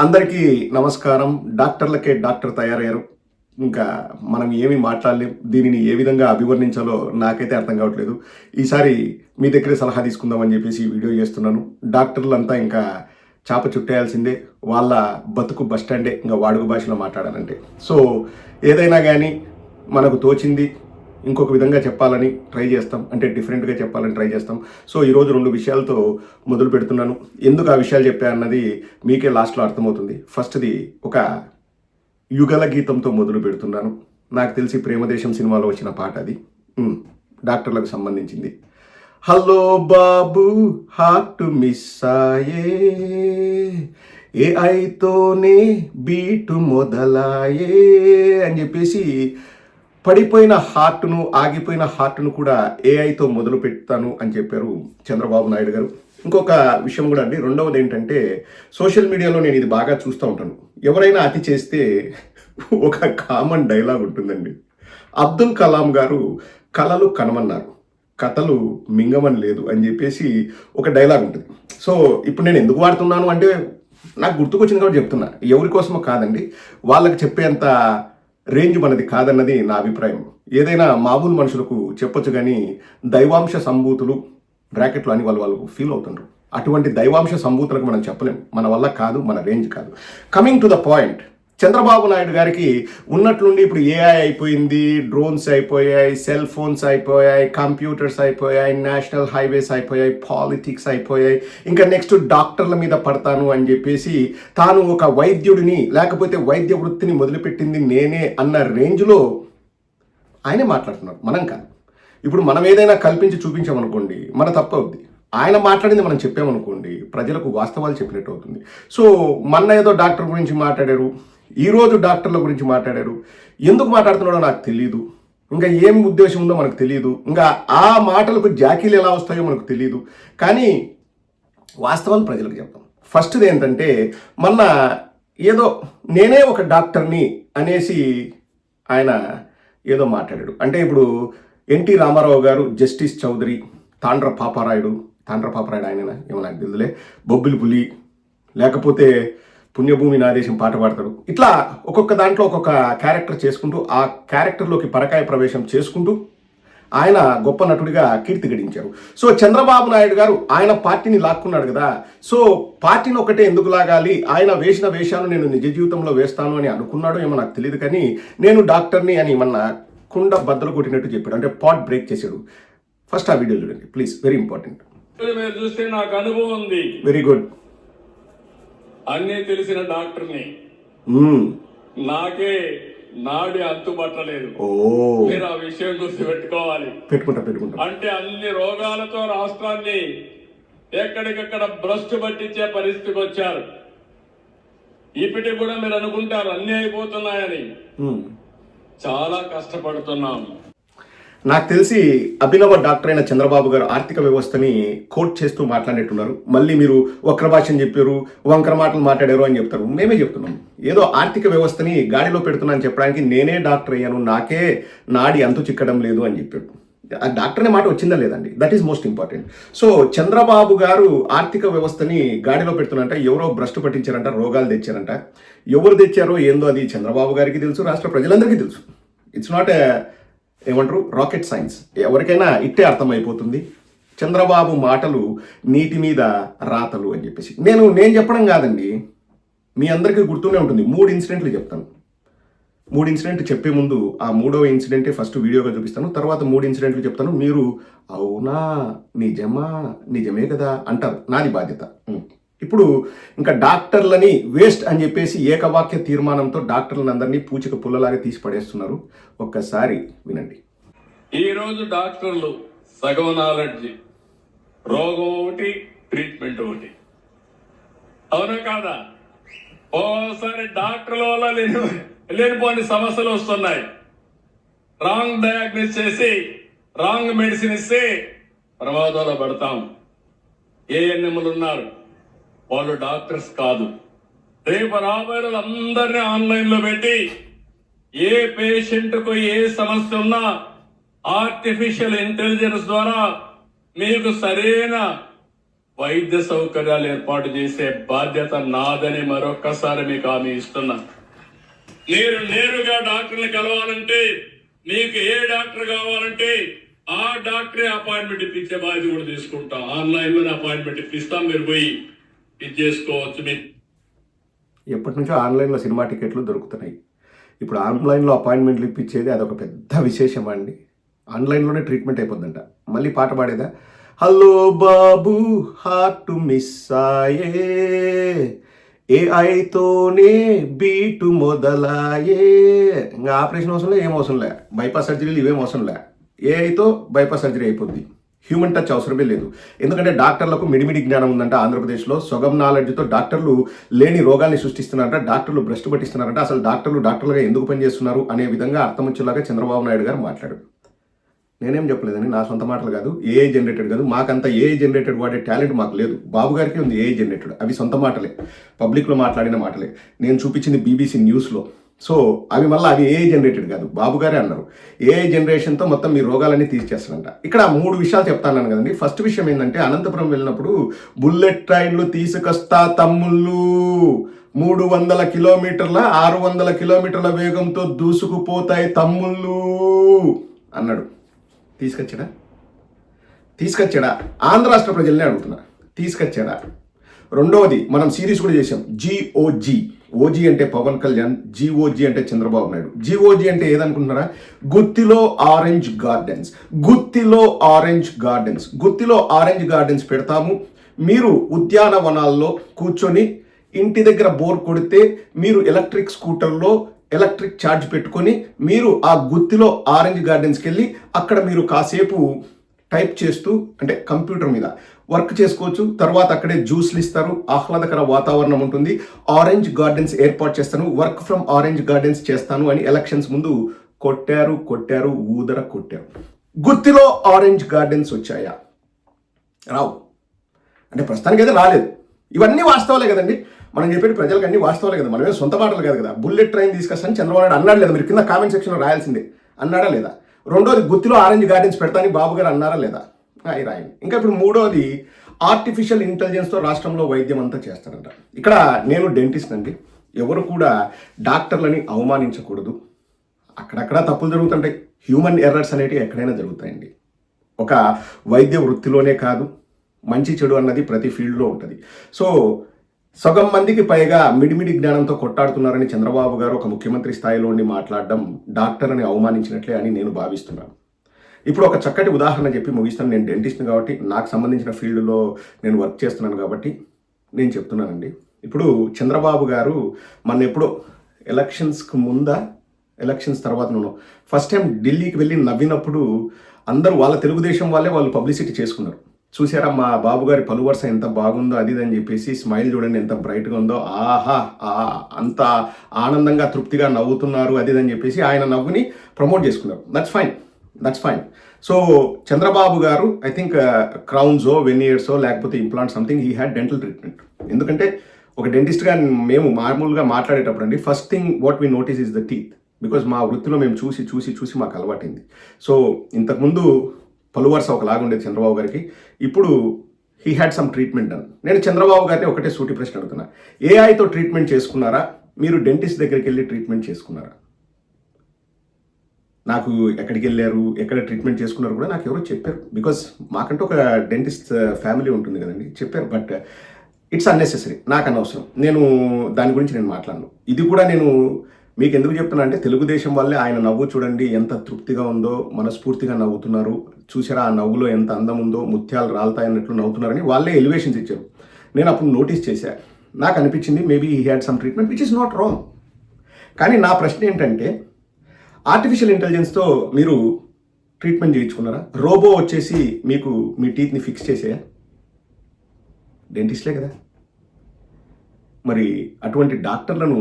అందరికీ నమస్కారం. డాక్టర్లకే డాక్టర్ తయారయ్యారు. ఇంకా మనం ఏమి మాట్లాడలేం దీనిని ఏ విధంగా అభివర్ణించాలో నాకైతే అర్థం కావట్లేదు. ఈసారి మీ దగ్గరే సలహా తీసుకుందామని చెప్పేసి వీడియో చేస్తున్నాను. డాక్టర్లంతా ఇంకా చాప చుట్టేయాల్సిందే వాళ్ళ బతుకు బస్ స్టాండే ఇంకా వాడుక భాషలో మాట్లాడాలంటే. సో ఏదైనా కానీ మనకు తోచింది ఇంకొక విధంగా చెప్పాలని ట్రై చేస్తాం. అంటే డిఫరెంట్గా చెప్పాలని ట్రై చేస్తాం. సో ఈరోజు రెండు విషయాలతో మొదలు పెడుతున్నాను. ఎందుకు ఆ విషయాలు చెప్పా అన్నది మీకే లాస్ట్లో అర్థమవుతుంది. ఫస్ట్ది ఒక యుగల గీతంతో మొదలు పెడుతున్నాను. నాకు తెలిసి ప్రేమదేశం సినిమాలో వచ్చిన పాట అది. డాక్టర్లకు సంబంధించింది. హలో బాబు హార్ట్ మిస్ అయ్యే. ఏ బీటు మొదలాయే అని చెప్పేసి పడిపోయిన హార్ట్ను ఆగిపోయిన హార్ట్ను కూడా ఏఐతో మొదలు పెడతాను అని చెప్పారు చంద్రబాబు నాయుడు గారు. ఇంకొక విషయం కూడా అండి రెండవది ఏంటంటే సోషల్ మీడియాలో నేను ఇది బాగా చూస్తూ ఉంటాను. ఎవరైనా అతి చేస్తే ఒక కామన్ డైలాగ్ ఉంటుందండి. అబ్దుల్ కలాం గారు కళలు కనమన్నారు కథలు మింగమని లేదు అని చెప్పేసి ఒక డైలాగ్ ఉంటుంది. సో ఇప్పుడు నేను ఎందుకు వాడుతున్నాను అంటే నాకు గుర్తుకొచ్చింది కూడా చెప్తున్నా. ఎవరి కోసమో కాదండి వాళ్ళకి చెప్పేంత రేంజ్ మనది కాదన్నది నా అభిప్రాయం. ఏదైనా మామూలు మనుషులకు చెప్పొచ్చు కానీ దైవాంశ సంభూతులు బ్రాకెట్లు అని వాళ్ళు వాళ్ళు ఫీల్ అవుతుండ్రు. అటువంటి దైవాంశ సంభూతులకు మనం చెప్పలేం. మన వల్ల కాదు మన రేంజ్ కాదు. Coming to the point Chandrababu Naidu గారికి ఉన్నట్లుండి ఇప్పుడు ఏఐ అయిపోయింది డ్రోన్స్ అయిపోయాయి సెల్ ఫోన్స్ అయిపోయాయి కంప్యూటర్స్ అయిపోయాయి నేషనల్ హైవేస్ అయిపోయాయి పాలిటిక్స్ అయిపోయాయి. ఇంకా నెక్స్ట్ డాక్టర్ల మీద పడతాను అని చెప్పేసి తాను ఒక వైద్యుడిని లేకపోతే వైద్య వృత్తిని మొదలుపెట్టింది నేనే అన్న రేంజ్లో ఆయనే మాట్లాడుతున్నారు. మనం కాదు. ఇప్పుడు మనం ఏదైనా కల్పించి చూపించామనుకోండి మన తప్పు అవుద్ది. ఆయన మాట్లాడింది మనం చెప్పామనుకోండి ప్రజలకు వాస్తవాలు చెప్పినట్టు అవుతుంది. సో మొన్న ఏదో డాక్టర్ గురించి మాట్లాడారు ఈరోజు డాక్టర్ల గురించి మాట్లాడారు. ఎందుకు మాట్లాడుతున్నాడో నాకు తెలియదు ఇంకా ఏం ఉద్దేశం ఉందో మనకు తెలియదు ఇంకా ఆ మాటలకు జాకీలు ఎలా వస్తాయో మనకు తెలియదు కానీ వాస్తవాలు ప్రజలకు చెప్తాం ఫస్ట్ది ఏంటంటే మొన్న ఏదో నేనే ఒక డాక్టర్ని అనేసి ఆయన ఏదో మాట్లాడాడు. అంటే ఇప్పుడు ఎన్టీ రామారావు గారు జస్టిస్ చౌదరి తాండ్ర పాపారాయుడు తాండ్ర పాపారాయుడు ఆయన ఏమో నాకు తెలుదులే. బొబ్బిలి పులి. లేకపోతే పుణ్యభూమి నాదేశం పాట పాడతాడు. ఇట్లా ఒక్కొక్క దాంట్లో ఒక్కొక్క క్యారెక్టర్ చేసుకుంటూ ఆ క్యారెక్టర్లోకి పరకాయ ప్రవేశం చేసుకుంటూ ఆయన గొప్ప నటుడిగా కీర్తి గడించారు. సో చంద్రబాబు నాయుడు గారు ఆయన పార్టీని లాక్కున్నాడు కదా. సో పార్టీని ఒకటే ఎందుకు లాగాలి? ఆయన వేసిన వేషాలు నేను నిజ జీవితంలో వేస్తాను అని అనుకున్నాడో ఏమో నాకు తెలియదు కానీ నేను డాక్టర్ని అని మొన్న కుండ బద్దలు కొట్టినట్టు చెప్పాడు. అంటే పాట్ బ్రేక్ చేశాడు. ఫస్ట్ ఆ వీడియో చూడండి ప్లీజ్ వెరీ ఇంపార్టెంట్ మీరు చూస్తే నాకు అనుభవం ఉంది. వెరీ గుడ్ అన్నీ తెలిసిన డాక్టర్ని. నాకే నాడి అంతుబట్టలేదు. మీరు ఆ విషయం గుర్తు పెట్టుకోవాలి. పెట్టుకుంటా పెట్టుకుంటా. అంటే అన్ని రోగాలతో రాష్ట్రాన్ని ఎక్కడికక్కడ భ్రష్టు పట్టించే పరిస్థితికి వచ్చారు. ఇప్పటికి కూడా మీరు అనుకుంటారు అన్ని అయిపోతున్నాయని. చాలా కష్టపడుతున్నాం. నాకు తెలిసి అభినవ డాక్టర్ అయిన చంద్రబాబు గారు ఆర్థిక వ్యవస్థని కోట్ చేస్తూ మాట్లాడేట్టున్నారు మళ్ళీ మీరు వక్ర భాషని చెప్పారు వంకర మాటలు మాట్లాడారు అని చెప్తారు. మేమే చెప్తున్నాం. ఏదో ఆర్థిక వ్యవస్థని గాడిలో పెడుతున్నాను చెప్పడానికి నేనే డాక్టర్ అయ్యాను. నాకే నాడి అంతు చిక్కడం లేదు అని చెప్పాడు ఆ డాక్టర్ అనే మాట వచ్చిందా లేదండి? That is most important so Chandrababu గారు ఆర్థిక వ్యవస్థని గాడిలో పెడుతున్నారంట ఎవరో భ్రష్టు పట్టించారంట రోగాలు తెచ్చారంట. ఎవరు తెచ్చారో ఏందో అది చంద్రబాబు గారికి తెలుసు రాష్ట్ర ప్రజలందరికీ తెలుసు. ఇట్స్ నాట్ ఏమంటారు? రాకెట్ సైన్స్ ఎవరికైనా ఇట్టే అర్థమైపోతుంది. చంద్రబాబు మాటలు నీటి మీద రాతలు అని చెప్పేసి. నేను నేను చెప్పడం కాదండి. మీ అందరికీ గుర్తునే ఉంటుంది. మూడు ఇన్సిడెంట్లు చెప్తాను. మూడు ఇన్సిడెంట్ చెప్పే ముందు ఆ మూడవ ఇన్సిడెంటే ఫస్ట్ వీడియోగా చూపిస్తాను. తర్వాత మూడు ఇన్సిడెంట్లు చెప్తాను. మీరు అవునా? నిజమా? నిజమే కదా? అంటారు. నాది బాధ్యత. ఇప్పుడు ఇంకా డాక్టర్లని వేస్ట్ అని చెప్పేసి ఏకవాక్య తీర్మానంతో డాక్టర్లను అందరినీ పూచిక పుల్లలాగా తీసి పడేస్తున్నారు ఒక్కసారి వినండి. ఈరోజు డాక్టర్లు సగం నాలెడ్జి రోగం ఒకటి ట్రీట్మెంట్ ఒకటి. అవునా కాదా? ఓసారి డాక్టర్ల వల్ల లేని లేనిపోని సమస్యలు వస్తున్నాయి. రాంగ్ డయాగ్నోస్ చేసి రాంగ్ మెడిసిన్ ఇస్తే ప్రమాదంలో పడతాం. ఏఎన్ఎంలు ఉన్నారు? వాళ్ళు డాక్టర్స్ కాదు. రేపు రాబోయే రోజులు అందరినీ పెట్టి ఏ పేషెంట్కు ఏ సమస్య ఉన్నా ఆర్టిఫిషియల్ ఇంటెలిజెన్స్ ద్వారా మీకు సరైన వైద్య సౌకర్యాలు ఏర్పాటు చేసే బాధ్యత నాదని మరొక్కసారి మీకు హామీ ఇస్తున్నా. మీరు నేరుగా డాక్టర్ని కలవాలంటే మీకు ఏ డాక్టర్ కావాలంటే ఆ డాక్టరే అపాయింట్మెంట్ ఇప్పించే బాధ్యత కూడా తీసుకుంటాం. ఆన్లైన్లోనే అపాయింట్మెంట్ ఇప్పిస్తాం. మీరు పోయి ఇది చేసుకోవచ్చు ఎప్పటి నుంచో ఆన్లైన్లో సినిమా టికెట్లు దొరుకుతున్నాయి. ఇప్పుడు ఆన్లైన్లో అపాయింట్మెంట్లు ఇప్పించేది అదొక పెద్ద విశేషం అండి. ఆన్లైన్లోనే ట్రీట్మెంట్ అయిపోద్దంట. మళ్ళీ పాట పాడేదా? హలో బాబు హార్ట్ మిస్ అయ్యే. ఏఐతోనే బీటు మొదలాయే ఇంకా ఆపరేషన్ అవసరం లే ఏం అవసరం లే. బైపాస్ సర్జరీలు ఇవేం అవసరం లే. ఏఐతో బైపాస్ సర్జరీ అయిపోద్ది. హ్యూమన్ టచ్ అవసరమే లేదు. ఎందుకంటే డాక్టర్లకు మిడిమిడి జ్ఞానం ఉందంట ఆంధ్రప్రదేశ్లో. సొగం నాలెడ్జ్తో డాక్టర్లు లేని రోగాల్ని సృష్టిస్తున్నారంట డాక్టర్లు భ్రష్టు పట్టిస్తున్నారంట. అసలు డాక్టర్లు డాక్టర్లుగా ఎందుకు పనిచేస్తున్నారు అనే విధంగా అర్థం వచ్చేలాగా చంద్రబాబు నాయుడు గారు మాట్లాడారు. నేనేం చెప్పలేదండి నా సొంత మాటలు కాదు ఏఐ జనరేటెడ్ కాదు. మాకంత ఏఐ జనరేటెడ్ వాడే టాలెంట్ మాకు లేదు. బాబు గారికి ఉంది ఏఐ జనరేటెడ్ అవి సొంత మాటలే. పబ్లిక్లో మాట్లాడిన మాటలే. నేను చూపించింది బీబీసీ న్యూస్లో సో అవి మళ్ళీ అవి ఏ జనరేటెడ్ కాదు. బాబు గారే అన్నారు. ఏ జనరేషన్తో మొత్తం మీ రోగాలన్నీ తీసేస్తారంట ఇక్కడ మూడు విషయాలు చెప్తాను కదండి. ఫస్ట్ విషయం ఏంటంటే అనంతపురం వెళ్ళినప్పుడు బుల్లెట్ ట్రైన్లు తీసుకొస్తా తమ్ముళ్ళు. మూడు వందల కిలోమీటర్ల ఆరు వందల కిలోమీటర్ల వేగంతో దూసుకుపోతాయి తమ్ముళ్ళు అన్నాడు. తీసుకొచ్చాడా? తీసుకొచ్చాడా? ఆంధ్ర రాష్ట్ర ప్రజల్ని అడుగుతున్నా. తీసుకొచ్చాడా? రెండవది మనం సిరీస్ కూడా చేసాం జిఓజీ ఓజీ అంటే పవన్ కళ్యాణ్ జిఓజీ అంటే చంద్రబాబు నాయుడు. జిఓజీ అంటే ఏదనుకుంటున్నారా? గుత్తిలో ఆరెంజ్ గార్డెన్స్. గుత్తిలో ఆరెంజ్ గార్డెన్స్. గుత్తిలో ఆరెంజ్ గార్డెన్స్ పెడతాము. మీరు ఉద్యానవనాల్లో కూర్చొని ఇంటి దగ్గర బోర్ కొడితే మీరు ఎలక్ట్రిక్ స్కూటర్లో ఎలక్ట్రిక్ ఛార్జ్ పెట్టుకొని మీరు ఆ గుత్తిలో ఆరెంజ్ గార్డెన్స్కి వెళ్ళి అక్కడ మీరు కాసేపు టైప్ చేస్తూ అంటే కంప్యూటర్ మీద వర్క్ చేసుకోవచ్చు. తర్వాత అక్కడే జ్యూస్లు ఇస్తారు. ఆహ్లాదకర వాతావరణం ఉంటుంది. ఆరెంజ్ గార్డెన్స్ ఏర్పాటు చేస్తాను. వర్క్ ఫ్రమ్ ఆరెంజ్ గార్డెన్స్ చేస్తాను అని ఎలక్షన్స్ ముందు కొట్టారు కొట్టారు ఊదర కొట్టారు. గుత్తిలో ఆరెంజ్ గార్డెన్స్ వచ్చాయా? రావు. అంటే ప్రస్తుతానికి అయితే రాలేదు. ఇవన్నీ వాస్తవాలే కదండి. మనం చెప్పేది ప్రజలకు అన్ని వాస్తవాలే కదా. మనమే సొంత మాటలు కాదు కదా. బుల్లెట్ ట్రైన్ తీసుకొస్తాను చంద్రబాబు నాయుడు అన్నాడు లేదా? మీరు కింద కామెంట్ సెక్షన్లో రాయాల్సిందే. అన్నాడా లేదా? రెండోది గుత్తిలో ఆరెంజ్ గార్డెన్స్ పెడతానని బాబు గారు అన్నారా లేదా? అవి రాయండి. ఇంకా ఇప్పుడు మూడోది ఆర్టిఫిషియల్ ఇంటెలిజెన్స్తో రాష్ట్రంలో వైద్యం అంతా చేస్తారంట. ఇక్కడ నేను డెంటిస్ట్ అండి. ఎవరు కూడా డాక్టర్లని అవమానించకూడదు. అక్కడక్కడ తప్పులు జరుగుతుంటాయి. హ్యూమన్ ఎర్రర్స్ అనేటివి ఎక్కడైనా జరుగుతాయండి. ఒక వైద్య వృత్తిలోనే కాదు మంచి చెడు అన్నది ప్రతి ఫీల్డ్లో ఉంటుంది. సో సగం మందికి పైగా మిడిమిడి జ్ఞానంతో కొట్టాడుతున్నారని చంద్రబాబు గారు ఒక ముఖ్యమంత్రి స్థాయిలో ఉండి మాట్లాడడం డాక్టర్ అని అవమానించినట్లే అని నేను భావిస్తున్నాను. ఇప్పుడు ఒక చక్కటి ఉదాహరణ చెప్పి ముగిస్తాను. నేను డెంటిస్ట్ని కాబట్టి నాకు సంబంధించిన ఫీల్డ్లో నేను వర్క్ చేస్తున్నాను కాబట్టి నేను చెప్తున్నానండి. ఇప్పుడు చంద్రబాబు గారు మన ఎప్పుడో ఎలక్షన్స్కి ముందా? ఎలక్షన్స్ తర్వాత నేను ఫస్ట్ టైం ఢిల్లీకి వెళ్ళి నవ్వినప్పుడు అందరూ వాళ్ళ తెలుగుదేశం వాళ్ళే వాళ్ళు పబ్లిసిటీ చేసుకున్నారు. చూసారా మా బాబు గారి పలువరుస ఎంత బాగుందో అది అని చెప్పేసి స్మైల్ చూడండి ఎంత బ్రైట్గా ఉందో. ఆహా అంత ఆనందంగా తృప్తిగా నవ్వుతున్నారు అది అని చెప్పేసి ఆయన నవ్వుని ప్రమోట్ చేసుకున్నారు. That's fine that's fine so Chandrababu గారు ఐ థింక్ క్రౌన్సో వెనియర్సో లేకపోతే implant something he had dental treatment ఎందుకంటే ఒక డెంటిస్ట్గా మేము మామూలుగా మాట్లాడేటప్పుడు అండి first thing what we notice is the teeth because మా వృత్తిలో మేము చూసి చూసి చూసి మాకు అలవాటైంది. సో ఇంతకుముందు పలువరుస ఒకలాగా ఉండేది చంద్రబాబు గారికి. ఇప్పుడు హీ హ్యాడ్ సమ్ ట్రీట్మెంట్ అని నేను చంద్రబాబు గారిని ఒకటే సూటి ప్రశ్న అడుగుతున్నా. ఏఐతో ట్రీట్మెంట్ చేసుకున్నారా? మీరు డెంటిస్ట్ దగ్గరికి వెళ్ళి ట్రీట్మెంట్ చేసుకున్నారా? నాకు ఎక్కడికి వెళ్ళారు? ఎక్కడ ట్రీట్మెంట్ చేసుకున్నారు కూడా నాకు ఎవరో చెప్పారు. బికాస్ మాకంటూ ఒక డెంటిస్ట్ ఫ్యామిలీ uh, ఉంటుంది కదండి. చెప్పారు. బట్ ఇట్స్ అన్నెసెసరీ నాకు అనవసరం. నేను దాని గురించి నేను మాట్లాడను. ఇది కూడా నేను మీకు ఎందుకు చెప్తున్నా అంటే తెలుగుదేశం వల్లే ఆయన నవ్వు చూడండి ఎంత తృప్తిగా ఉందో మనస్ఫూర్తిగా నవ్వుతున్నారు. చూసారా ఆ నవ్వులో ఎంత అందం ఉందో ముత్యాలు రాలుతాయన్నట్లు నవ్వుతున్నారని వాళ్ళే ఎలివేషన్స్ ఇచ్చారు. నేను అప్పుడు నోటీస్ చేశా. నాకు అనిపించింది maybe he had some treatment which is not wrong కానీ నా ప్రశ్న ఏంటంటే ఆర్టిఫిషియల్ ఇంటెలిజెన్స్తో మీరు ట్రీట్మెంట్ చేయించుకున్నారా? రోబో వచ్చేసి మీకు మీ టీత్ని ఫిక్స్ చేసే డెంటిస్ట్లే కదా. మరి అటువంటి డాక్టర్లను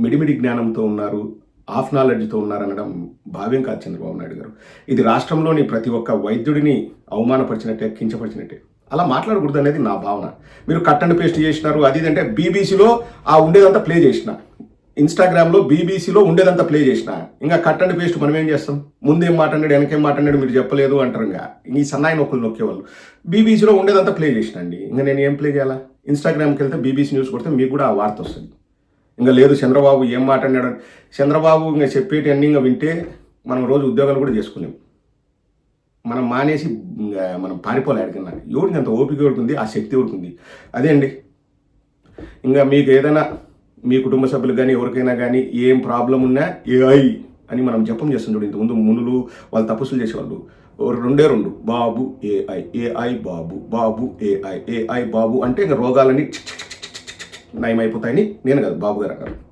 మిడిమిడి జ్ఞానంతో ఉన్నారు ఆఫ్ నాలెడ్జ్తో ఉన్నారనడం భావ్యం కాదు చంద్రబాబు నాయుడు గారు. ఇది రాష్ట్రంలోని ప్రతి ఒక్క వైద్యుడిని అవమానపరిచినట్టే కించపరిచినట్టే. అలా మాట్లాడకూడదు అనేది నా భావన. మీరు కట్ అండ్ పేస్ట్ చేసినారు అది ఇది అంటే బీబీసీలో ఆ ఉండేదంతా ప్లే చేసిన. ఇన్స్టాగ్రామ్లో బీబీసీలో ఉండేదంతా ప్లే చేసిన. ఇంకా కట్ అండ్ పేస్ట్ మనం ఏం చేస్తాం? ముందేం మాట్లాడాడు వెనకేం మాట్లాడాడు మీరు చెప్పలేదు అంటారు ఇంకా. ఈ సన్నాయి నొక్కులు నొక్కేవాళ్ళు. బీబీసీలో ఉండేదంతా ప్లే చేసినండి ఇంకా నేను ఏం ప్లే చేయాలా? ఇన్స్టాగ్రామ్కి వెళ్తే బీబీసీ న్యూస్ కొడితే మీకు కూడా ఆ వార్త వస్తుంది. ఇంకా లేదు చంద్రబాబు ఏం మాట్లాడినాడు. చంద్రబాబు ఇంకా చెప్పేటి ఇంకా వింటే మనం రోజు ఉద్యోగాలు కూడా చేసుకునేం. మనం మానేసి మనం పారిపోలే అడిగినా ఎవరికి అంత ఓపిక ఉంటుంది ఆ శక్తి ఉంటుంది అదే అండి. ఇంకా మీకు ఏదైనా మీ కుటుంబ సభ్యులు కానీ ఎవరికైనా కానీ ఏం ప్రాబ్లం ఉన్నా ఏఐ అని మనం జపం చేస్తాం చూడు ఇంతకుముందు మునులు వాళ్ళు తపస్సులు చేసేవాళ్ళు. రెండే రెండు Babu AI AI Babu Babu AI AI Babu అంటే ఇంకా రోగాలని నయమైపోతాయని నేను కాదు బాబు గారు అన్నారు.